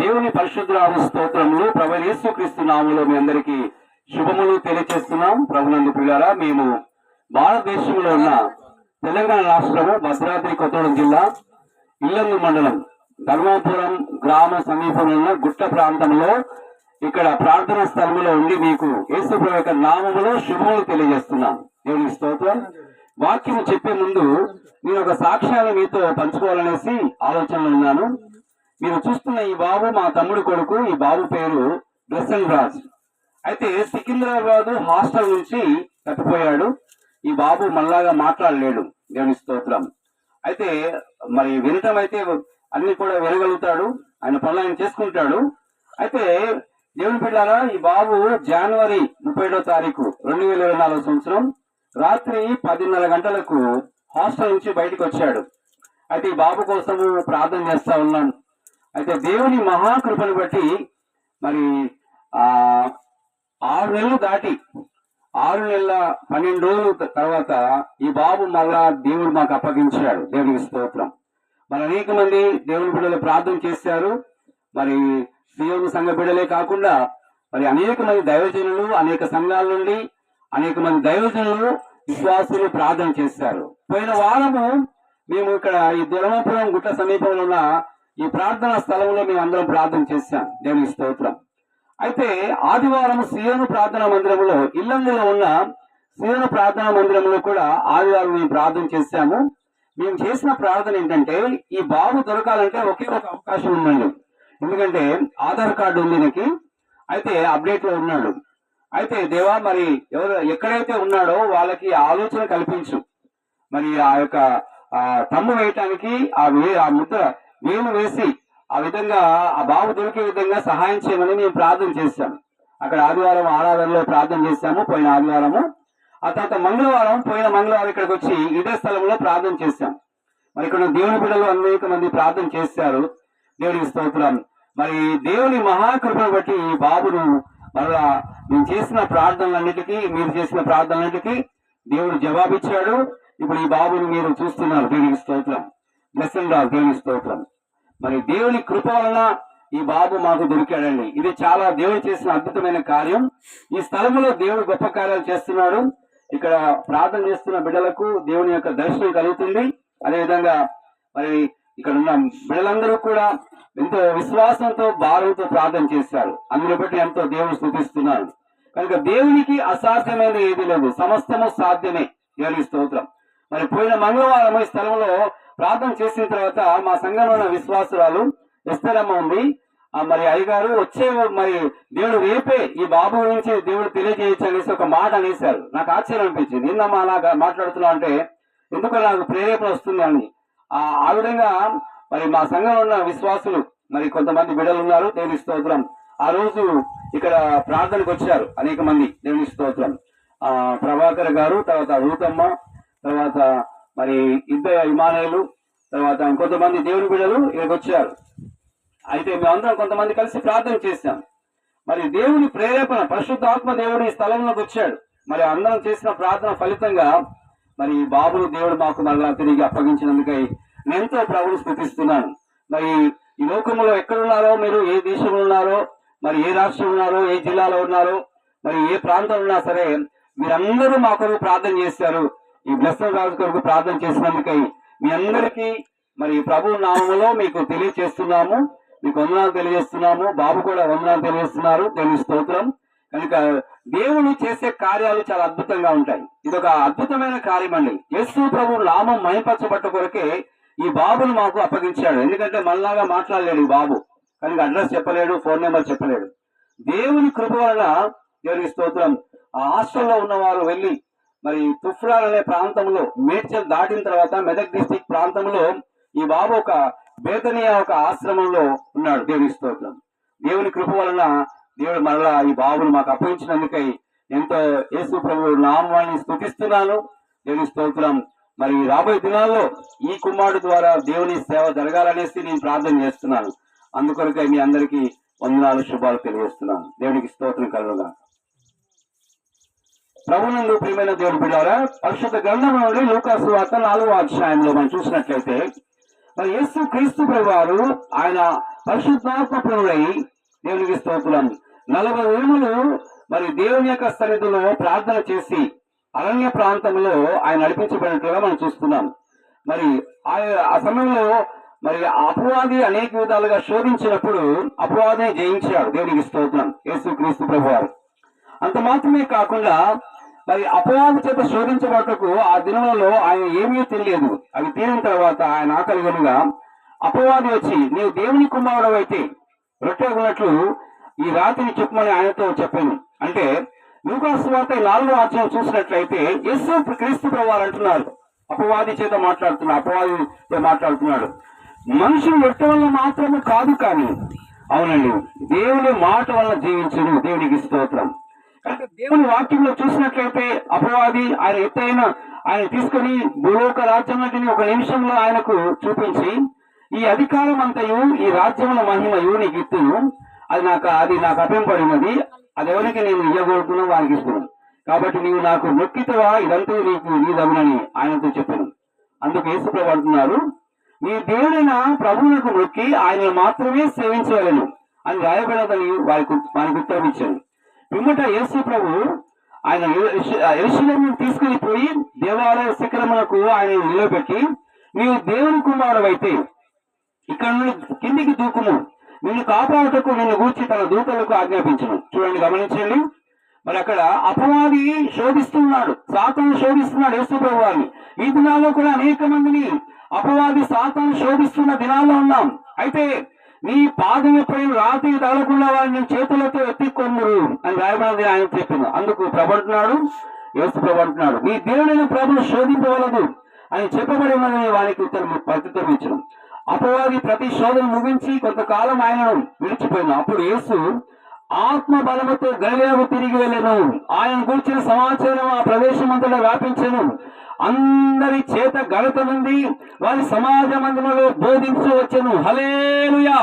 దేవుని పరిశుద్ధ స్తోత్రములు. ప్రభు యేసుక్రీస్తు నామంలో మీ అందరికీ శుభములు తెలియజేస్తున్నాం. ప్రభునందు పిల్లారా మేము భారతదేశంలో ఉన్న తెలంగాణ రాష్ట్రము భద్రాద్రి కొత్తగూడెం జిల్లా ఇల్లందు మండలం ధర్మాపురం గ్రామ సమీపంలో ఉన్న గుట్ట ప్రాంతంలో ఇక్కడ ప్రార్థనా స్థలంలో ఉండి మీకు యేసు ప్రభు యొక్క నామములో శుభములు తెలియజేస్తున్నాం. దేవుని స్తోత్రం. వాక్యం చెప్పే ముందు నేను ఒక సాక్ష్యాన్ని మీతో పంచుకోవాలనేసి ఆలోచనలో ఉన్నాను. మీరు చూస్తున్న ఈ బాబు మా తమ్ముడు కొడుకు ఈ బాబు పేరు బ్లెసన్ రాజ్ అయితే సికింద్రాబాద్ హాస్టల్ నుంచి తప్పిపోయాడు. ఈ బాబు మళ్ళాగా మాట్లాడలేడు. దేవుని స్తోత్రం. అయితే మరి వినటం అయితే అన్ని కూడా వినగలుగుతాడు. ఆయన పనులు ఆయన చేసుకుంటాడు. అయితే దేవుని బిడ్డారా ఈ బాబు జనవరి ముప్పై తారీఖు రెండు వేల ఇరవై నాలుగు సంవత్సరం రాత్రి పదిన్నర గంటలకు హాస్టల్ నుంచి బయటకు వచ్చాడు. అయితే ఈ బాబు కోసము ప్రార్థన చేస్తా ఉన్నాను. అయితే దేవుని మహాకృపను బట్టి మరి ఆ ఆరు నెలలు దాటి ఆరు నెలల పన్నెండు రోజుల తర్వాత ఈ బాబు మళ్ళా దేవుడు మాకు అప్పగించాడు. దేవునికి స్తోత్రం. మరి అనేక మంది దేవుని బిడ్డలు ప్రార్థన చేశారు. మరి దేవుని సంఘ బిడ్డలే కాకుండా మరి అనేక మంది దైవజనులు అనేక సంఘాల నుండి అనేక మంది దైవజనులు విశ్వాసులు ప్రార్థన చేశారు. పోయిన వారము మేము ఇక్కడ ఈ దుర్మాపురం గుట్ట సమీపంలో ఉన్న ఈ ప్రార్థనా స్థలంలో మేము అందరం ప్రార్థన చేశాం. దేవుని స్తోత్రం. అయితే ఆదివారం సియోను ప్రార్థనా మందిరంలో ఇల్లందులో ఉన్న సియోను ప్రార్థనా మందిరంలో కూడా ఆదివారం మేము ప్రార్థన చేశాము. మేము చేసిన ప్రార్థన ఏంటంటే ఈ బాబు దొరకాలంటే ఒకే ఒక అవకాశం ఉందండి. ఎందుకంటే ఆధార్ కార్డు ఉంది అయితే అప్డేట్లో ఉన్నాడు. అయితే దేవా మరి ఎవరు ఎక్కడైతే ఉన్నాడో వాళ్ళకి ఆలోచన కల్పించు. మరి ఆ యొక్క తమ్ము వేయటానికి ఆ వే ఆ ముద్ర వేలు వేసి ఆ విధంగా ఆ బాబు దొరికే విధంగా సహాయం చేయమని మేము ప్రార్థన చేశాము అక్కడ ఆదివారం ఆరాధనలో ప్రార్థన చేశాము పోయిన ఆదివారము. ఆ తర్వాత మంగళవారం పోయిన మంగళవారం ఇక్కడికి వచ్చి ఇదే స్థలంలో ప్రార్థన చేశాం. మరి ఇక్కడ దేవుని బిడ్డలు అనేక మంది ప్రార్థన చేశారు. దేవుడికి స్తోత్రం. మరి దేవుని మహాకృపను బట్టి ఈ బాబును మరలా మేము చేసిన ప్రార్థనలన్నిటికీ మీరు చేసిన ప్రార్థనలన్నిటికీ దేవుడు జవాబిచ్చాడు. ఇప్పుడు ఈ బాబుని మీరు చూస్తున్నారు. దేవునికి స్తోత్రం. బ్లెస్సింగ్ రాదు దేవునికి స్తోత్రం. మరి దేవుని కృప వలన ఈ బాబు మాకు దొరికాడండి. ఇది చాలా దేవుడు చేసిన అద్భుతమైన కార్యం. ఈ స్థలంలో దేవుడు గొప్ప కార్యాలు చేస్తున్నాడు. ఇక్కడ ప్రార్థన చేస్తున్న బిడ్డలకు దేవుని యొక్క దర్శనం కలుగుతుంది. అదేవిధంగా మరి ఇక్కడ ఉన్న బిడ్డలందరూ కూడా ఎంతో విశ్వాసంతో భారంతో ప్రార్థన చేశారు. అందులో బట్టి ఎంతో దేవుడు స్థుతిస్తున్నారు కనుక దేవునికి అసాధ్యమైన ఏది లేదు. సమస్తము సాధ్యమే దేవుని స్తోత్రం. మరి పోయిన మంగళవారం ఈ స్థలంలో ప్రార్థన చేసిన తర్వాత మా సంఘంలో ఉన్న విశ్వాసురాలు విస్తారమ్మ ఉంది. మరి అయ్యగారు వచ్చే మరి దేవుడు రేపే ఈ బాబు గురించి దేవుడు తెలియజేయచ్చు అనేసి ఒక మాట అనేశారు. నాకు ఆశ్చర్యం అనిపించింది. నిన్నమ్మా అలాగా మాట్లాడుతున్నా అంటే ఎందుకు నాకు ప్రేరేపణ వస్తుంది అని. ఆ ఆ విధంగా మరి మా సంఘంలో ఉన్న విశ్వాసులు మరి కొంతమంది బిడలు ఉన్నారు దేవుని స్తోత్రం. ఆ రోజు ఇక్కడ ప్రార్థనకు వచ్చారు అనేక మంది దేవుని స్తోత్రం. ఆ ప్రభాకర్ గారు తర్వాత రూతమ్మ తర్వాత మరి ఇద్దరు ఇమానయులు తర్వాత కొంతమంది దేవుని బిడ్డలు ఇక్కడికి వచ్చారు. అయితే మేమందరం కొంతమంది కలిసి ప్రార్థన చేశాం. మరి దేవుని ప్రేరేపణ పరిశుద్ధాత్మ దేవుడు ఈ స్థలంలోకి వచ్చాడు. మరి అందరం చేసిన ప్రార్థన ఫలితంగా మరి ఈ బాబును దేవుడు మాకు మరలా తిరిగి అప్పగించినందుకై నేనుతో ఎంతో ప్రభుని స్థుతిస్తున్నాను. మరి ఈ లోకంలో ఎక్కడున్నారో మీరు ఏ దేశంలో ఉన్నారో మరి ఏ రాష్ట్రం ఉన్నారో ఏ జిల్లాలో ఉన్నారో మరి ఏ ప్రాంతంలో ఉన్నా సరే మీరందరూ మా కొరకు ప్రార్థన చేశారు. ఈ బ్లెస్సర్ రాజు కొరకు ప్రార్థన చేసినందుకై మీ అందరికీ మరి ప్రభు నామంలో మీకు తెలియజేస్తున్నాము మీకు వందనాలు తెలియజేస్తున్నాము. బాబు కూడా వందనాలు తెలియజేస్తున్నారు. దేవుని స్తోత్రం. కనుక దేవుడు చేసే కార్యాలు చాలా అద్భుతంగా ఉంటాయి. ఇది ఒక అద్భుతమైన కార్యం అండి. యేసు ప్రభు నామం మహిపరచబట్ట కొరకే ఈ బాబును మాకు అప్పగించాడు. ఎందుకంటే మనలాగా మాట్లాడలేడు ఈ బాబు. కనుక అడ్రస్ చెప్పలేడు ఫోన్ నెంబర్ చెప్పలేడు. దేవుని కృప వలన దేవుని స్తోత్రం. ఆ హాస్టల్లో ఉన్నవారు వెళ్ళి మరి తుఫ్రాన్ అనే ప్రాంతంలో మేడ్చల్ దాటిన తర్వాత మెదక్ డిస్టిక్ ప్రాంతంలో ఈ బాబు ఒక బేతనీయ ఒక ఆశ్రమంలో ఉన్నాడు దేవుని స్తోత్రం. దేవుని కృప వలన దేవుడు మరలా ఈ బాబును మాకు అప్పగించినందుకై ఎంతో యేసు ప్రభు నామాన్ని స్థుతిస్తున్నాను దేవుని స్తోత్రం. మరి రాబోయే దినాల్లో ఈ కుమారుడు ద్వారా దేవుని సేవ జరగాలనేసి నేను ప్రార్థన చేస్తున్నాను. అందుకొరకై మీ అందరికీ వందనాలు శుభాలు తెలియజేస్తున్నాను. దేవునికి స్తోత్రం కలుగుగా ప్రభునందు ప్రియమైన దేవుడు బిడ్డారా పరిశుద్ధ గ్రంథం నుండి లూకాసు వార్త నాలుగో అధ్యాయంలో మనం చూసినట్లయితే మరి యేసు క్రీస్తు ప్రభు వారు ఆయన పరిశుద్ధాత్మ ప్రముడై దేవునికి స్తోత్రం. నలభై దినములు మరి దేవుని యొక్క సన్నిధిలో ప్రార్థన చేసి అరణ్య ప్రాంతంలో ఆయన నడిపించబడినట్లుగా మనం చూస్తున్నాం. మరి ఆ సమయంలో మరి అపవాది అనేక విధాలుగా శోధించినప్పుడు అపవాదిని జయించాడు దేవునికి స్తోత్రం యేసు క్రీస్తు ప్రభువారు. అంత మాత్రమే కాకుండా మరి అపవాది చేత శోధించబడటకు ఆ దినంలో ఆయన ఏమీ తెలియదు. అవి తీరిన తర్వాత ఆయన ఆకలిగనుగా అపవాది వచ్చి నీవు దేవుని కుమారుడు అయితే రొట్టె ఉన్నట్లు ఈ రాత్రిని చెప్పమని ఆయనతో చెప్పాను. అంటే లూకాసువార్త నాలుగో అధ్యాయం చూసినట్లయితే యేసు క్రీస్తు ప్రభువారు అంటున్నారు. అపవాది చేత మాట్లాడుతున్నాడు అపవాది మాట్లాడుతున్నాడు. మనుషులు రొట్టె వల్ల మాత్రమే కాదు కానీ అవునండి దేవుని మాట వల్ల జీవించను దేవునికి స్తోత్రం. కనుక దేవుని వాక్యంలో చూసినట్లయితే అపవాది ఆయన ఎత్తైన ఆయన తీసుకొని భూలోక రాజ్యంలోని ఒక నిమిషంలో ఆయనకు చూపించి ఈ అధికారం అంతయు ఈ రాజ్యముల మహిమయు నీకు ఇత్తును అది నాకు అది నాకు అపింపడినది అది ఎవరికి నేను ఇయ్యగోరుతున్నా వారికి ఇస్తున్నాను కాబట్టి నీవు నాకు నొక్కితవా ఇదంతా నీకు నీదగునని ఆయనతో చెప్పాను. అందుకు అంటున్నారు నీ దేవుడైన ప్రభువునకు నొక్కి ఆయన మాత్రమే సేవించగలను అని రాయబడదని వారికి వారికి ఉత్తరం ఇచ్చాను పిమ్మట యేసు ప్రభు ఆయన ఎరుశలేము తీసుకుని పోయి దేవాలయ శిఖరమునకు ఆయన నిలబెట్టి నీవు దేవుని కుమారుడైతే ఇక్కడ నుండి కిందికి దూకుము. నిన్ను కాపాడుటకు నిన్ను గూర్చి తన దూతలకు ఆజ్ఞాపించను చూడండి గమనించండి. మరి అక్కడ అపవాది శోధిస్తున్నాడు సాతాను శోధిస్తున్నాడు యేసు ప్రభు వారిని. ఈ దినాల్లో కూడా అనేక మందిని అపవాది సాతాను శోధిస్తున్న దినాల్లో ఉన్నాం. అయితే నీ పాదముపై రాతి రాత్రి తగలకుండా వాడిని చేతులతో ఎత్తికొందురు అని రాయబడినది ఆయన చెప్పింది. అందుకు ప్రభంటున్నాడు యేసు ప్రభంటున్నాడు నీ దేవుడైన ప్రభును శోధింపవలదు అని చెప్పబడి ఉన్నదని వారికి ఉత్తరం ప్రత్యుత్తరం ఇచ్చడం అపవాది ప్రతి శోధన ముగించి కొంతకాలం ఆయనను విడిచిపోయింది. అప్పుడు యేసు ఆత్మ బలముతో గలియాకు తిరిగి వెళ్ళను. ఆయన గురించిన సమాచారం ఆ ప్రదేశం అంతటా వ్యాపించను. అందరి చేత ఘనత నుండి వారి సమాజ మందిరంలో బోధించవచ్చును హలేలుయా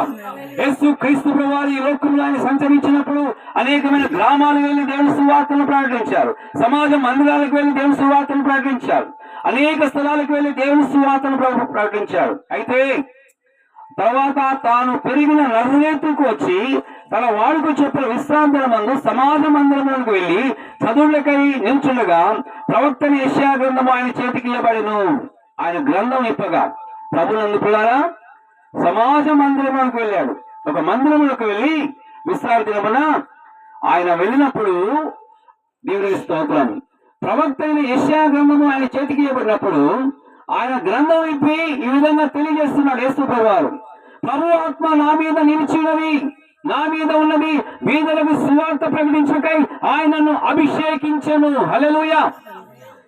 యేసు క్రీస్తు వారి లోకంలో ఆయన సంచరించినప్పుడు అనేకమైన గ్రామాలకు వెళ్ళి దేవుని సువార్తను ప్రకటించారు. సమాజ మందిరాలకు వెళ్ళి దేవుని సువార్తను ప్రకటించారు. అనేక స్థలాలకు వెళ్ళి దేవుని సువార్తను ప్రకటించారు. అయితే తర్వాత తాను పెరిగిన నజరేతుకు వచ్చి తన వాడుకు చెప్పిన విశ్రాంతుల మందు సమాజ మందిరములకు వెళ్ళి చదువులకై నిల్చుండగా ప్రవక్తని యశ్యా గ్రంథము ఆయన చేతికి ఆయన గ్రంథం ఇప్పగా. ప్రభునందు పిల్లారా సమాజ మందిరములకు వెళ్ళాడు. ఒక మందిరములకు వెళ్ళి విశ్రాంతి దినమున ఆయన వెళ్ళినప్పుడు దేవునికి స్తోత్రం ప్రవక్త అయిన యశ్యా గ్రంథము ఆయన చేతికి ఇవ్వబడినప్పుడు ఆయన గ్రంథం ఇప్పి ఈ విధంగా తెలియజేస్తున్నాడు యేసు ప్రభువారు. ప్రభు ఆత్మ నా మీద నిలిచినవి నా మీద ఉన్నది వీధులకు సువార్త ప్రకటించకై ఆయనను అభిషేకించను. హలలుయ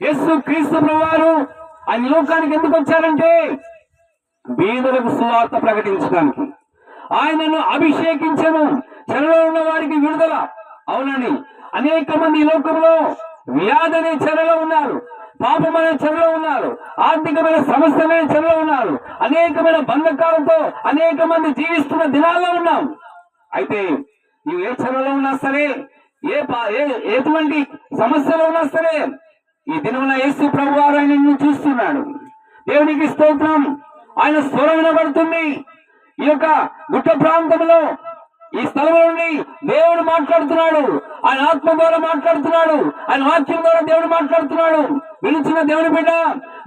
ఎస్సు క్రీస్తు ప్రభువారు ఆయన లోకానికి ఎందుకు వచ్చారంటే బీదలకు సువార్త ప్రకటించడానికి. ఆయనను అభిషేకించను. చెరలో ఉన్న వారికి విడుదల. అవునండి. అనేక మంది లోకంలో వ్యాధి అనే చెరలో ఉన్నారు. పాపమైన చెరలో ఉన్నారు. ఆర్థికమైన సమస్యమైన చెరలో ఉన్నారు. అనేకమైన బంధకాలతో అనేక మంది జీవిస్తున్న దినాల్లో ఉన్నాం. అయితే నువ్వు ఏ చెరలో ఉన్నా సరే ఏ పా- ఏ ఎటువంటి సమస్యలో ఉన్నా సరే ఈ దినమున యేసు ప్రభు వారు ఆయన నిన్ను చూస్తున్నాడు. దేవునికి స్తోత్రం. ఆయన స్వరం వినబడుతుంది. ఈ యొక్క గుట్ట ప్రాంతంలో ఈ స్థలం నుండి దేవుడు మాట్లాడుతున్నాడు. ఆయన ఆత్మ ద్వారా మాట్లాడుతున్నాడు. ఆయన వాక్యం ద్వారా దేవుడు మాట్లాడుతున్నాడు. వెలుచున్న దేవుని బిడ్డ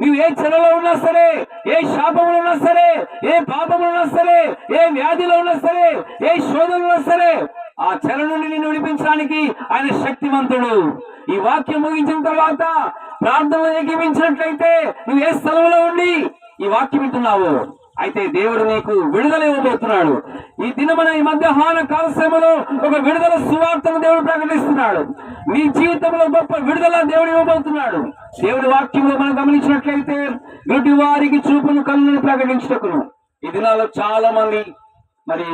నువ్వు ఏ చెరలో ఉన్నా సరే ఏ శాపంలో ఉన్నా సరే ఏ పాపంలో ఉన్నా సరే ఏ వ్యాధిలో ఉన్నా సరే ఏ శోధనలో ఉన్నా సరే ఆ చెర నుండి నిన్ను విడిపించడానికి ఆయన శక్తివంతుడు. ఈ వాక్యం ముగించిన తర్వాత ప్రార్థనలు ఏకీపించినట్లయితే నువ్వు ఏ స్థలంలో ఉండి ఈ వాక్యం వింటున్నావు? అయితే దేవుడు నీకు విడుదల ఇవ్వబోతున్నాడు. ఈ దినమన ఈ మధ్యాహ్న కాలశ్రమలో ఒక విడుదల సువార్తను దేవుడు ప్రకటిస్తున్నాడు. నీ జీవితంలో గొప్ప విడుదల దేవుడు ఇవ్వబోతున్నాడు. దేవుడి వాక్యంలో మనం గమనించినట్లయితే గుడ్డి వారికి చూపును కన్నుని ప్రకటించటకును. ఈ దినాల్లో చాలా మంది మరి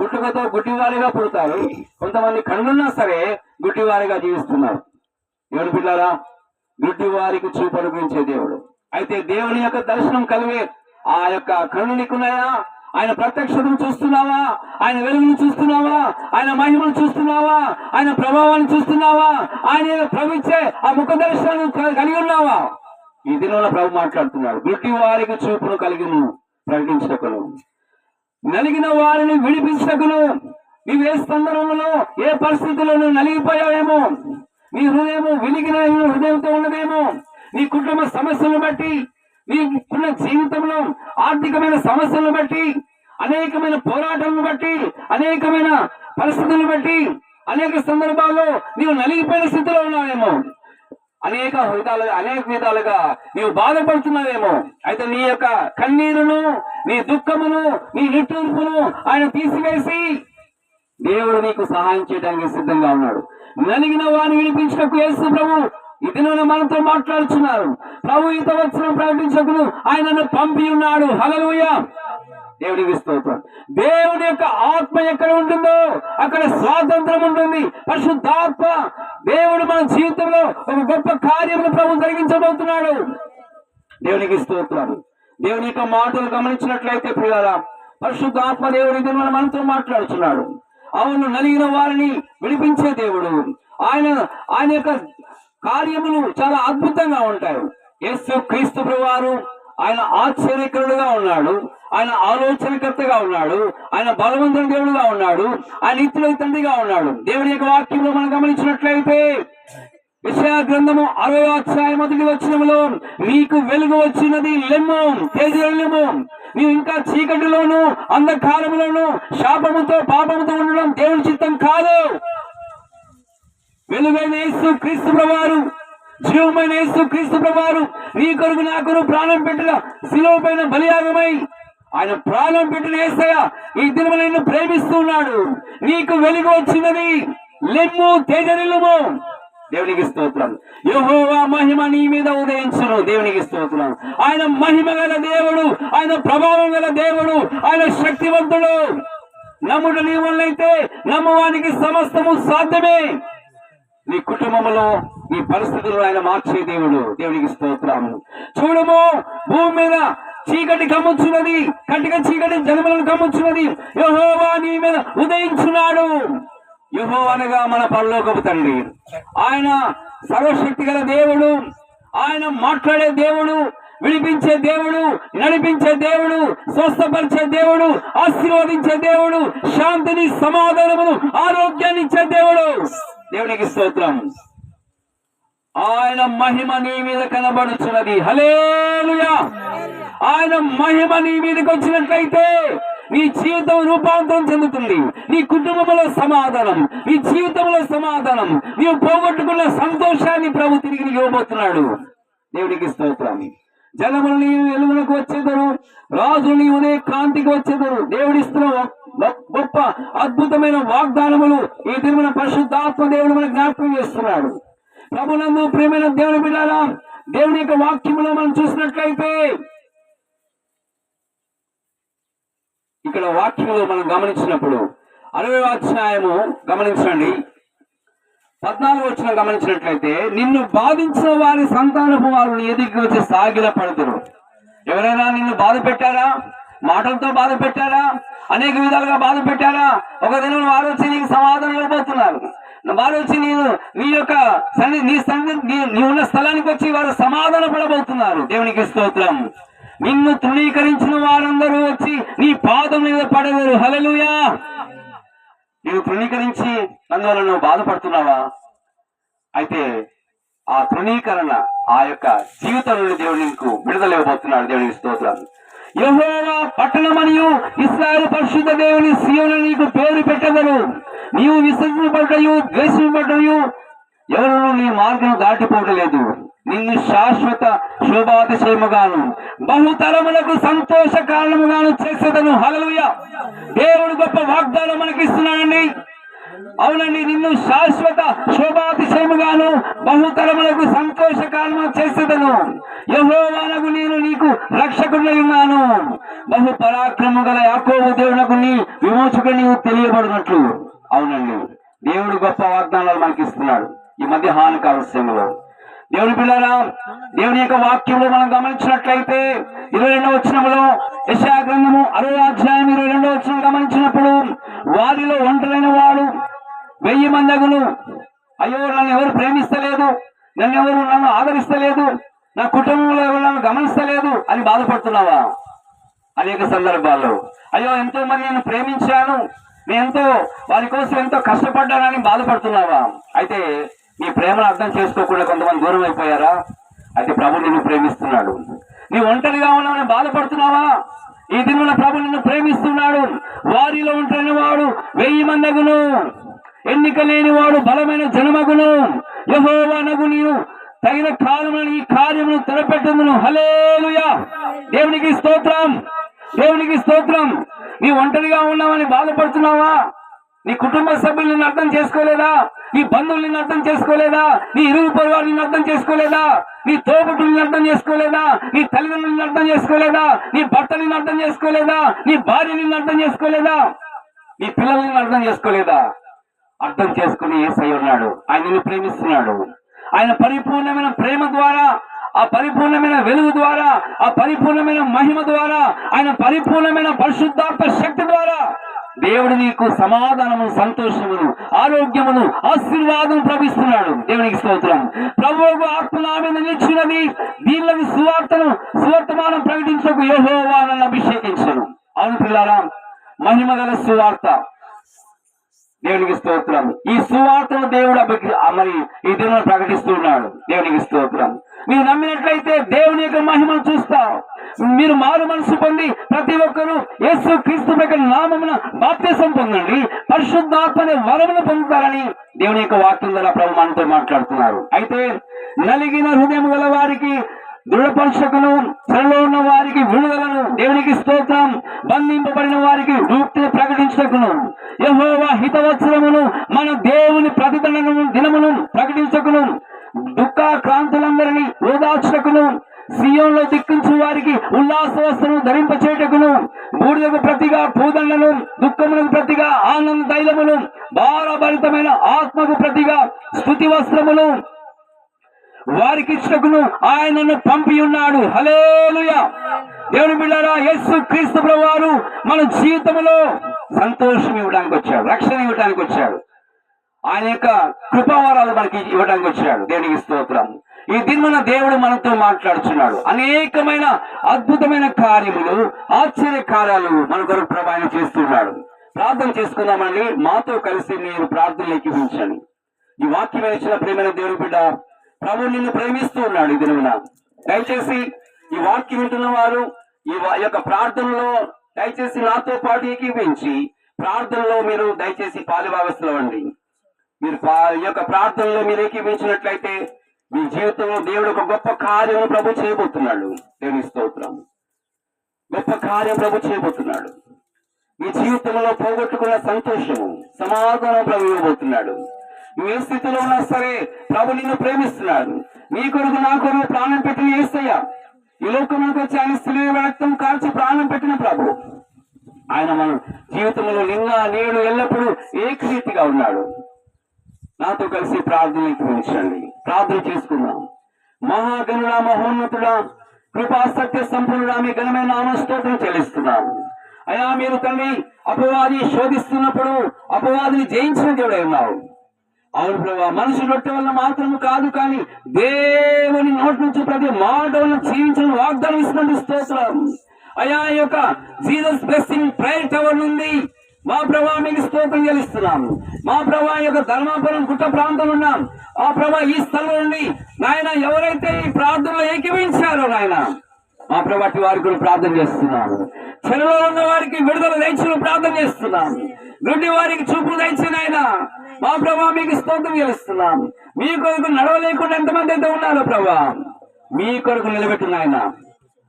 పుట్టుకతో గుడ్డివారిగా పుడతారు. కొంతమంది కళ్ళున్నా సరే గుడ్డివారిగా జీవిస్తున్నారు. ఏడు పిల్లారా గుడ్డివారికి చూపు అనుగ్రహించే దేవుడు. అయితే దేవుని యొక్క దర్శనం కలిగే ఆ యొక్క కళ్ళు నీకున్నాయా ఆయన ప్రత్యక్షతను చూస్తున్నావా? ఆయన వెలుగును చూస్తున్నావా? ఆయన మహిమను చూస్తున్నావా? ఆయన ప్రభావాన్ని చూస్తున్నావా? ఆయన ప్రవించే ఆ ముఖ దర్శనాన్ని కలిగి ఉన్నావా? ఈ దినంలో ప్రభు మాట్లాడుతున్నాడు. గుడ్డి వారికి చూపును కలిగిను ప్రకటించకును నలిగిన వారిని విడిపించకును నీవు ఏ సందర్భంలో ఏ పరిస్థితుల్లో నలిగిపోయావేమో? నీ హృదయము వెలిగిన హృదయంతో ఉన్నదేమో? నీ కుటుంబ సమస్యలను బట్టి నీకున్న జీవితంలో ఆర్థికమైన సమస్యలను బట్టి అనేకమైన పోరాటాలను బట్టి అనేకమైన పరిస్థితులను బట్టి అనేక సందర్భాల్లో నీవు నలిగిపోయిన స్థితిలో ఉన్నావేమో అనేక విధాలు అనేక విధాలుగా నీవు బాధపడుతున్నావేమో అయితే నీ యొక్క కన్నీరును నీ దుఃఖమును నీ నిట్టూర్పును ఆయన తీసివేసి దేవుడు నీకు సహాయం చేయడానికి సిద్ధంగా ఉన్నాడు. నలిగిన వారిని విడిపించటకు యేసు ప్రభు ఇది మనతో మాట్లాడుతున్నారు ప్రభు ఇంత వచ్చిన ప్రకటించకును ఆయనను పంపి ఉన్నాడు. హలలుయ దేవుడికి స్తోత్రం. దేవుడి యొక్క ఆత్మ ఎక్కడ ఉంటుందో అక్కడ స్వాతంత్రం ఉంటుంది. పరిశుద్ధాత్మ దేవుడు మన జీవితంలో ఒక గొప్ప కార్యములు ప్రభు జరిగించబోతున్నాడు. దేవునికి స్తోత్రాలు. దేవుని యొక్క మాటలు గమనించినట్లయితే ప్రియారా పరిశుద్ధాత్మ దేవుడు ఇది మన మనతో మాట్లాడుతున్నాడు అవును నలిగిన వారిని విడిపించే దేవుడు. ఆయన ఆయన యొక్క కార్యములు చాలా అద్భుతంగా ఉంటాయి. యేసు క్రీస్తు ప్రభువారు ఆయన ఆశ్చర్యకరుడుగా ఉన్నాడు. ఆయన ఆలోచనకర్తగా ఉన్నాడు. ఆయన బలవంతుని దేవుడుగా ఉన్నాడు. ఆయన ఇతరుల తండ్రిగా ఉన్నాడు. దేవుని యొక్క వాక్యంలో మనం గమనించినట్లయితే విషయ గ్రంథము అరవై అధ్యాయ మొదటి వచ్చినములో నీకు వెలుగు వచ్చినది లెమ్ము తేజలెమ్ము నీవు ఇంకా చీకటిలోను అంధకారములోను శాపముతో పాపముతో ఉండడం దేవుని చిత్తం కాదు. వెలుగైన యేసు క్రీస్తు ప్రభువారు జీవమైన యేసు క్రీస్తు ప్రభువారు నీ కొరకు నా కొరకు ప్రాణం పెట్టిన శిలువ పైన బలియాగమై ఆయన ప్రాణం పెట్టిన ఏసయ ఈ దినము నిన్ను ప్రేమిస్తున్నాడు. నీకు వెలుగు వచ్చినది. లెమ్ము తేజరిల్లుము. దేవునికి స్తోత్రం. యహోవా మహిమ నీ మీద ఉదయించును. దేవునికి స్తోత్రం. ఆయన మహిమ గల దేవుడు ఆయన ప్రభావం గల దేవుడు ఆయన శక్తివంతుడు. నమ్ముడు నీ వల్లైతే నమ్మవానికి సమస్తము సాధ్యమే. నీ కుటుంబంలో నీ పరిస్థితుల్లో ఆయన మార్చే దేవుడు. దేవునికి స్తోత్రాము చూడము భూమి మీద చీకటి కమ్ముచున్నది కట్టిక చీకటి జన్మలను కమ్ముచున్నది యహోవా నీ మీద ఉదయించున్నాడు. యహో అనగా మన పరలోకపు తండ్రి. ఆయన సర్వశక్తి గల దేవుడు. ఆయన మాట్లాడే దేవుడు. విడిపించే దేవుడు నడిపించే దేవుడు స్వస్థపరిచే దేవుడు ఆశీర్వదించే దేవుడు శాంతిని సమాధానమును ఆరోగ్యాన్ని ఇచ్చే దేవుడు. దేవునికి స్తోత్రం. ఆయన మహిమ నీ మీద కనబడుచున్నది. హలేలుయా ఆయన మహిమ నీ మీదకి వచ్చినట్లయితే నీ జీవితం రూపాంతరం చెందుతుంది. నీ కుటుంబంలో సమాధానం నీ జీవితంలో సమాధానం నీవు పోగొట్టుకున్న సంతోషాన్ని ప్రభు తిరిగి ఇవ్వబోతున్నాడు. దేవునికి స్తోత్రాన్ని జలములని నీవు వెలుగులకు వచ్చేదరు. రాజులు ఉదయ కాంతికి వచ్చేదరు. దేవుడిస్తున్న గొప్ప అద్భుతమైన వాగ్దానములు ఈ తిరుమల పరిశుద్ధాత్మ దేవుడు మనకు జ్ఞాపకం చేస్తున్నాడు. ప్రభునందు ప్రేమైన దేవుని బిడ్డారా దేవుని యొక్క వాక్యములో మనం చూసినట్లయితే ఇక్కడ వాక్యంలో మనం గమనించినప్పుడు అరవై అధ్యాయము గమనించండి. పద్నాలుగు వచ్చిన గమనించినట్లయితే నిన్ను బాధించిన వారి సంతానపు వారు నీ వచ్చి సాగిల పడతారు ఎవరైనా నిన్ను బాధ పెట్టారా? మాటలతో బాధ పెట్టారా? అనేక విధాలుగా బాధ పెట్టారా? ఒక దినం వారు వచ్చి నీకు సమాధానం ఇవ్వబోతున్నారు. వారు వచ్చి నేను నీ యొక్క సన్ని నీ సన్ని నీ- ఉన్న స్థలానికి వచ్చి వారు సమాధాన పడబోతున్నారు. దేవునికి స్తోత్రం. నిన్ను తృణీకరించిన వారందరూ వచ్చి నీ పాదం మీద పడగరు హలలుయా నీవు తృణీకరించి అందువల్ల నువ్వు బాధపడుతున్నావా? అయితే ఆ తృణీకరణ ఆ యొక్క జీవితం నుండి దేవుడు నీకు విడుదల ఇవ్వబోతున్నాడు. దేవునికి స్తోత్రం పట్టణమనియు ఇస్రాయల్ పరిశుద్ధ దేవుని సీయోను నీకు పేరు పెట్టగలరు నీవు విసర్జింపబడ్డయు ద్వేషింపబడ్డయు ఎవరు నీ మార్గం దాటిపోవటలేదు నిన్ను శాశ్వత శోభాతిశయముగాను బహుతరములకు సంతోష కారణముగాను చేసేదను. హలలుయ దేవుడు గొప్ప వాగ్దానం మనకి ఇస్తున్నాడండి అవునండి నిన్ను శాశ్వత శోభాతిశయముగాను బహుతరములకు సంతోష కారణము చేసేదను. యహోవానకు నేను నీకు రక్షకుడై ఉన్నాను. బహు పరాక్రమం గల యాకోబు దేవునకు నీ విమోచకుడు నీవు తెలియబడినట్లు. అవునండి దేవుడు గొప్ప వాగ్దానాలు మనకి ఇస్తున్నాడు ఈ మధ్య హాని సమయంలో దేవుని పిల్లరా దేవుని యొక్క వాక్యంలో మనం గమనించినట్లయితే ఇరవై రెండవ వచనములో యశా గ్రంథము అరవై అధ్యాయం ఇరవై రెండవ వచ్చిన గమనించినప్పుడు వారిలో ఒంటరైన వాడు వెయ్యి మందగులు అయ్యో నన్ను ఎవరు ప్రేమిస్తలేదు నన్ను ఎవరు నన్ను ఆదరిస్తలేదు నా కుటుంబంలో ఎవరు నన్ను గమనిస్తలేదు అని బాధపడుతున్నావా? అనేక సందర్భాల్లో. అయ్యో ఎంతో మంది నేను ప్రేమించాను నేను ఎంతో వారి కోసం ఎంతో కష్టపడ్డానని బాధపడుతున్నావా? అయితే నీ ప్రేమను అర్థం చేసుకోకుండా కొంతమంది దూరం అయిపోయారా? అయితే ప్రభు నిన్ను ప్రేమిస్తున్నాడు. నీ ఒంటరిగా ఉన్నావని బాధపడుతున్నావా? ఈ దినమున ప్రభు నిన్ను ప్రేమిస్తున్నాడు. వారిలో ఉంటున్న వాడు వెయ్యి మందగును. ఎన్నిక లేని వాడు బలమైన జనమగును. యహోవానగు నీవు తగిన కాలంలో ఈ కార్యమును తెరపెట్టును హలేలుయా దేవునికి స్తోత్రం! దేవునికి స్తోత్రం! నీ ఒంటరిగా ఉన్నావని బాధపడుతున్నావా? నీ కుటుంబ సభ్యులు నిన్ను అర్థం చేసుకోలేదా? నీ బంధువులు నిన్ను అర్థం చేసుకోలేదా? నీ ఇరుగు పొరుగు నిన్ను అర్థం చేసుకోలేదా? నీ తోబుట్టుని అర్థం చేసుకోలేదా? నీ తల్లిదండ్రులను అర్థం చేసుకోలేదా? నీ భర్త నిన్ను అర్థం చేసుకోలేదా? నీ భార్య నిన్ను అర్థం చేసుకోలేదా? నీ పిల్లల్ని అర్థం చేసుకోలేదా? అర్థం చేసుకుని ఏసై ఉన్నాడు. ఆయన నిన్ను ప్రేమిస్తున్నాడు. ఆయన పరిపూర్ణమైన ప్రేమ ద్వారా ఆ పరిపూర్ణమైన వెలుగు ద్వారా ఆ పరిపూర్ణమైన మహిమ ద్వారా ఆయన పరిపూర్ణమైన పరిశుద్ధాత్మ శక్తి ద్వారా దేవుడు నీకు సమాధానము సంతోషమును ఆరోగ్యమును ఆశీర్వాదం ప్రభిస్తున్నాడు దేవునికి స్తోత్రం. ప్రభు ఆత్మ నా మీద నిలిచినది దీనిలోని సువార్తను సువర్తమానం ప్రకటించకు యెహోవా అభిషేకించను. అవును పిల్లారా మహిమ గల సువార్త. దేవునికి స్తోత్రం. ఈ సువార్తను దేవుడు మరి ఈ దినం ప్రకటిస్తున్నాడు. దేవునికి స్తోత్రం. మీరు నమ్మినట్లయితే దేవుని యొక్క మహిమను చూస్తావు మీరు మారు మనసు పొంది ప్రతి ఒక్కరూ యేసు క్రీస్తు యొక్క నామమున బాప్తిసం పొందండి. పరిశుద్ధాత్మని వరమును పొందుతారని దేవుని యొక్క వాక్యం ద్వారా ప్రభు మనతో మాట్లాడుతున్నారు. అయితే నలిగిన హృదయం గల వారికి దృఢపరుషకును శ్రమలో ఉన్న వారికి విడుదలను దేవునికి స్తోత్రం. బంధింపబడిన వారికి రూక్తి ప్రకటించకును యహోవా హితవత్సరమును మన దేవుని ప్రతిదండను దినమును ప్రకటించకును దుఃఖ క్రాంతులందరినీ ఓదార్చకును సీఎంలో దిక్కించు వారికి ఉల్లాస వస్త్రము ధరింపచేటకును బూడిదకు ప్రతిగా పూదండను దుఃఖములకు ప్రతిగా ఆనంద తైలమును భారభరితమైన ఆత్మకు ప్రతిగా స్థుతి వస్త్రములు వారికి ఇష్టకును ఆయనను పంపి ఉన్నాడు హలేలుయ దేవుని బిళ్ళారా యస్సు క్రీస్తు వారు మన జీవితంలో సంతోషం ఇవ్వడానికి వచ్చాడు రక్షణ ఇవ్వడానికి వచ్చాడు ఆయన యొక్క కృపావరాలు మనకి ఇవ్వడానికి వచ్చాడు దేవునికి స్తోత్రం ఈ దినమున దేవుడు మనతో మాట్లాడుతున్నాడు అనేకమైన అద్భుతమైన కార్యములు ఆశ్చర్య కార్యాలు మన కొరకు ప్రభావం చేస్తున్నాడు. ప్రార్థన చేసుకుందామండి. మాతో కలిసి మీరు ప్రార్థన ఎక్కిపించండి ఈ వాక్యం ఇచ్చిన ప్రేమైన దేవుడు బిడ్డ ప్రభు నిన్ను ప్రేమిస్తూ ఉన్నాడు ఈ దినమున. దయచేసి ఈ వాక్యం వింటున్న వారు ఈ యొక్క ప్రార్థనలో దయచేసి నాతో పాటు ఏకీపించి ప్రార్థనలో మీరు దయచేసి పాలుభాగస్తులు అవ్వండి మీరు ఈ యొక్క ప్రార్థనలో మీరు ఏకీపించినట్లయితే మీ జీవితంలో దేవుడు ఒక గొప్ప కార్యం ప్రభు చేయబోతున్నాడు. దేవుని స్తోత్రం. గొప్ప కార్యం ప్రభు చేయబోతున్నాడు. మీ జీవితంలో పోగొట్టుకున్న సంతోషము సమాధానం ప్రభు ఇవ్వబోతున్నాడు. నువ్వు ఏ స్థితిలో ఉన్నా సరే ప్రభు నిన్ను ప్రేమిస్తున్నాడు. నీ కొరకు నా కొరకు ప్రాణం పెట్టిన ఏసయ్య ఈ లోకంలోకి వచ్చి ఆయన స్త్రీ రక్తం కాల్చి ప్రాణం పెట్టిన ప్రభు. ఆయన మన జీవితంలో నిన్న నేడు ఎల్లప్పుడూ ఏకరీతిగా ఉన్నాడు. నాతో కలిసి ప్రార్థనకి ఉంచండి ప్రార్థన చేసుకుందాం. మహాగణుడా మహోన్నతుడా కృపా సత్య సంపన్నుడా మీ ఘనమైన నామస్తోత్రం చెల్లిస్తున్నాం. అయా మీరు తండ్రి అపవాది శోధిస్తున్నప్పుడు అపవాదిని జయించిన దేవుడే ఉన్నావు. అవును ప్రభా మనుషు రొట్టె వల్ల మాత్రము కాదు కానీ దేవుని నోటి నుంచి ప్రతి మాట వల్ల జీవించిన వాగ్దానం ఇస్తున్నట్టు స్తోత్రం. అయా యొక్క జీసస్ బ్లెస్సింగ్ ప్రేయర్ టవర్ నుండి మా ప్రభా మీకు స్తోత్రం చెల్లిస్తున్నాము మా ప్రభా యొక్క ధర్మాపురం గుట్ట ప్రాంతం ఉన్నాం. ఆ ప్రభా ఈ స్థలం నుండి నాయన ఎవరైతే ఈ ప్రార్థనలో ఏకీవించారో నాయన మా ప్రభాటి వారికి కూడా ప్రార్థన చేస్తున్నాము చెరలో ఉన్న వారికి విడుదల దయచిన ప్రార్థన చేస్తున్నాం. గుడ్డి వారికి చూపు దయచిన ఆయన మా ప్రభా మీకు స్తోత్రం చేస్తున్నాం మీ కొరకు నడవలేకుండా ఎంతమంది అయితే ఉన్నారో ప్రభా మీ కొరకు నిలబెట్టిన ఆయన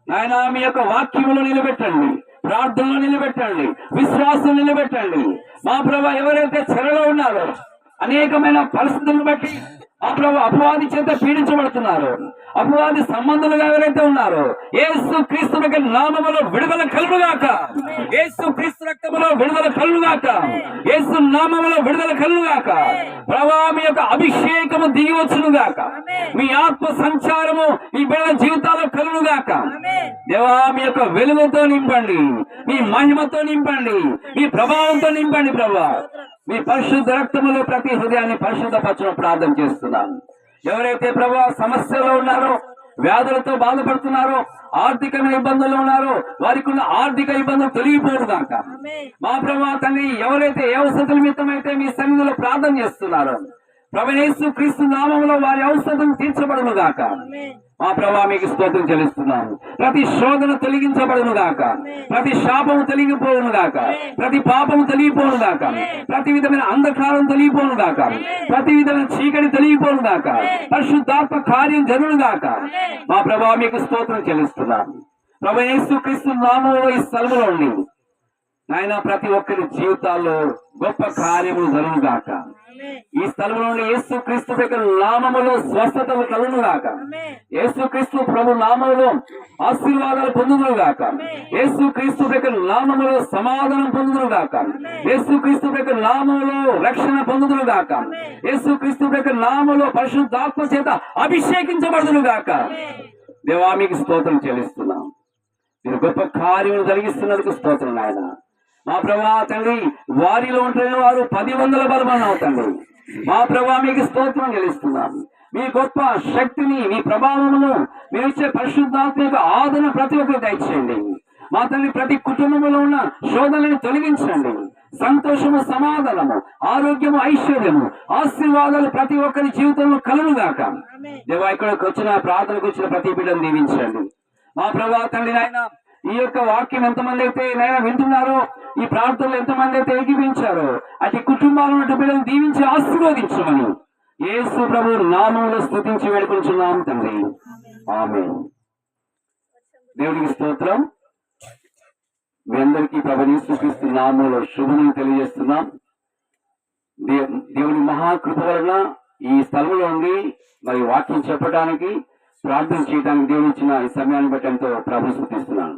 నాయన మీ యొక్క వాక్యములు నిలబెట్టండి. ప్రార్థనలు నిలబెట్టండి. విశ్వాసం నిలబెట్టండి. మా ప్రభా ఎవరైతే చెరలో ఉన్నారో అనేకమైన పరిస్థితులను బట్టి అప్పుడు అపవాది చేత పీడించబడుతున్నారు. అపవాది సంబంధులుగా ఎవరైతే ఉన్నారో ఏసు క్రీస్తు నామములో విడుదల కలుగుగాక. ఏసు క్రీస్తు రక్తములో విడుదల కలుగుగాక. ఏసు నామములో విడుదల కలుగుగాక. ప్రభావ మీ యొక్క అభిషేకము దిగి వచ్చునుగాక. మీ ఆత్మ సంచారము మీ బిడ్డల జీవితాల్లో కలుగుగాక. దేవా మీ యొక్క వెలుగుతో నింపండి. మీ మహిమతో నింపండి. మీ ప్రభావంతో నింపండి ప్రభా. మీ పరిశుద్ధ రక్తములో ప్రతి హృదయాన్ని పరిశుద్ధపరచడం ప్రార్థన చేస్తున్నాను. ఎవరైతే ప్రభా సమస్యలో ఉన్నారో వ్యాధులతో బాధపడుతున్నారో ఆర్థికమైన ఇబ్బందులు ఉన్నారో వారికి ఉన్న ఆర్థిక ఇబ్బందులు తొలగిపోరు దాకా మా ప్రభా తండ్రి ఎవరైతే ఏ అవసరం నిమిత్తమైతే మీ సన్నిధిలో ప్రార్థన చేస్తున్నారో ప్రభనేసు క్రీస్తు నామంలో వారి అవసరం తీర్చబడును గాక. మా ప్రభా మీకు స్తోత్రం చెల్లిస్తున్నాము. ప్రతి శోధన తొలగించబడును గాక. ప్రతి శాపము తొలగిపోవును గాక. ప్రతి పాపము తొలగిపోను గాక. ప్రతి విధమైన అంధకారం తొలగిపోను గాక. ప్రతి విధమైన చీకటి తొలగిపోను గాక. పరిశుద్ధాత్మ కార్యం జరును గాక. మా ప్రభా మీకు స్తోత్రం చెల్లిస్తున్నాము. ప్రభు యేసు క్రీస్తు నామంలో ఈ స్థలంలో ఉండి నాయన ప్రతి ఒక్కరి జీవితాల్లో గొప్ప కార్యములు జరుగు గాక. ఈ స్థలంలో యేసు క్రీస్తు యొక్క నామములో స్వస్థతలు కలుగును గాక యేసు క్రీస్తు ప్రభు నామములో ఆశీర్వాదాలు పొందుదురు గాక యేసు క్రీస్తు యొక్క నామములో సమాధానం పొందుదురు గాక యేసు క్రీస్తు యొక్క నామములో రక్షణ పొందుదురు గాక యేసు క్రీస్తు యొక్క నామములో పరిశుద్ధాత్మ చేత అభిషేకించబడుదురు గాక దేవా మీకు స్తోత్రం చెల్లిస్తున్నాం. మీరు గొప్ప కార్యములు జరిగిస్తున్నందుకు స్తోత్రం నాయన. మా ప్రభా తండ్రి వారిలో ఉంటున్న వారు పది వందల బలమని అవుతండి మా ప్రభా మీకు స్తోత్రం చెల్లిస్తున్నాం మీ గొప్ప శక్తిని మీ ప్రభావమును మీరు ఇచ్చే పరిశుద్ధాత్మ ఆదరణ ప్రతి ఒక్కరు దయచేయండి. మా తండ్రి ప్రతి కుటుంబంలో ఉన్న శోధనలను తొలగించండి. సంతోషము సమాధానము ఆరోగ్యము ఐశ్వర్యము ఆశీర్వాదాలు ప్రతి ఒక్కరి జీవితంలో కలుగుగాక దేవా ఇక్కడికి వచ్చిన ప్రార్థనకు వచ్చిన ప్రతి బిడ్డను దీవించండి. మా ప్రభా తండ్రి నాయన ఈ యొక్క వాక్యం ఎంతమంది అయితే నైనా వింటున్నారో ఈ ప్రార్థనలు ఎంతమంది అయితే ఏకీపించారు అతి కుటుంబాలు ఉన్న బిడ్డలు దీవించి ఆశీర్వదించమని యేసు ప్రభు నామంలో స్థుతించి వేడుకుంటున్నాం తండ్రి. ఆమె దేవుడికి స్తోత్రం. మీ అందరికీ ప్రభుని యేసుక్రీస్తు నామంలో శుభములు తెలియజేస్తున్నాం. దేవుని మహాకృప వలన ఈ స్థలంలో ఉండి మరి వాక్యం చెప్పడానికి ప్రార్థన చేయడానికి దేవుడు ఇచ్చిన ఈ సమయాన్ని బట్టి ఎంతో ప్రభు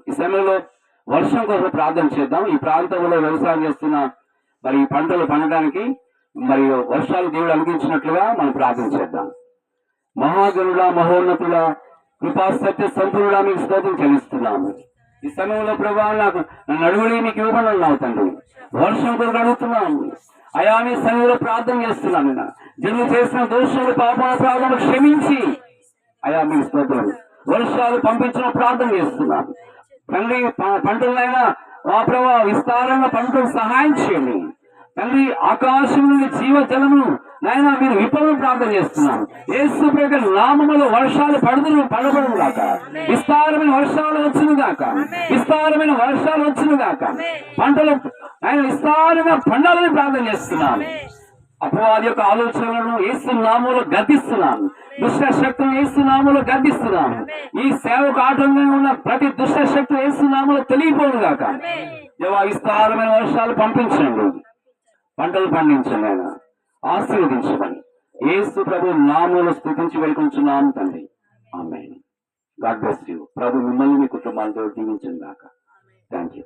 ఈ సమయంలో వర్షం కోసం ప్రార్థన చేద్దాం. ఈ ప్రాంతంలో వ్యవసాయం చేస్తున్న మరి ఈ పంటలు పండడానికి మరియు వర్షాలు దేవుడు అనుగించినట్లుగా మనం ప్రార్థన చేద్దాం. మహాగరుడ మహోన్నతుల కృపా సత్య సంపూర్ణ మీకు స్తోత్రం చెల్లిస్తున్నాము. ఈ సమయంలో ప్రభా నాకు నా నడువుని మీకు ఇవ్వబడి అవుతండి వర్షం కొరకు అడుగుతున్నాము. అయా మీ సమయంలో ప్రార్థన చేస్తున్నాను నేను. జన్మ చేసిన దోషాలు పాపాల ప్రార్థన క్షమించి అయా మీ స్తోత్రం వర్షాలు పంపించిన ప్రార్థన చేస్తున్నాను. తండ్రి పంటలైనా ప్రభా విస్తారంగా పంటలు సహాయం చేయండి. తండ్రి ఆకాశం నుండి జీవ జలము నాయన మీరు విపదం ప్రార్థన చేస్తున్నాను. యేసు యొక్క నామములో వర్షాలు పడుదురు పడబడును గాక. విస్తారమైన వర్షాలు వచ్చును గాక. విస్తారమైన వర్షాలు వచ్చును గాక. పంటలు ఆయన విస్తారంగా పండాలని ప్రార్థన చేస్తున్నాను. అపవాది యొక్క ఆలోచనలను ఏసు నామంలో గద్దిస్తున్నాను. దుష్ట శక్తులను ఏసు నామంలో గద్దిస్తున్నాను ఈ సేవకు ఆటంకంగా ఉన్న ప్రతి దుష్ట శక్తులు ఏసు నామంలో తెలియపోను గాక దేవా విస్తారమైన వర్షాలు పంపించండి. పంటలు పండించండి ఆయన. ఆశీర్వదించమని. ఏసు ప్రభు నామంలో స్థుతించి వెళ్ళుకుంటున్నాము తండ్రి. ఆమె గాడ్ బ్లెస్ యూ ప్రభు మిమ్మల్ని మీ కుటుంబాలతో దీవించండి గాక. Thank you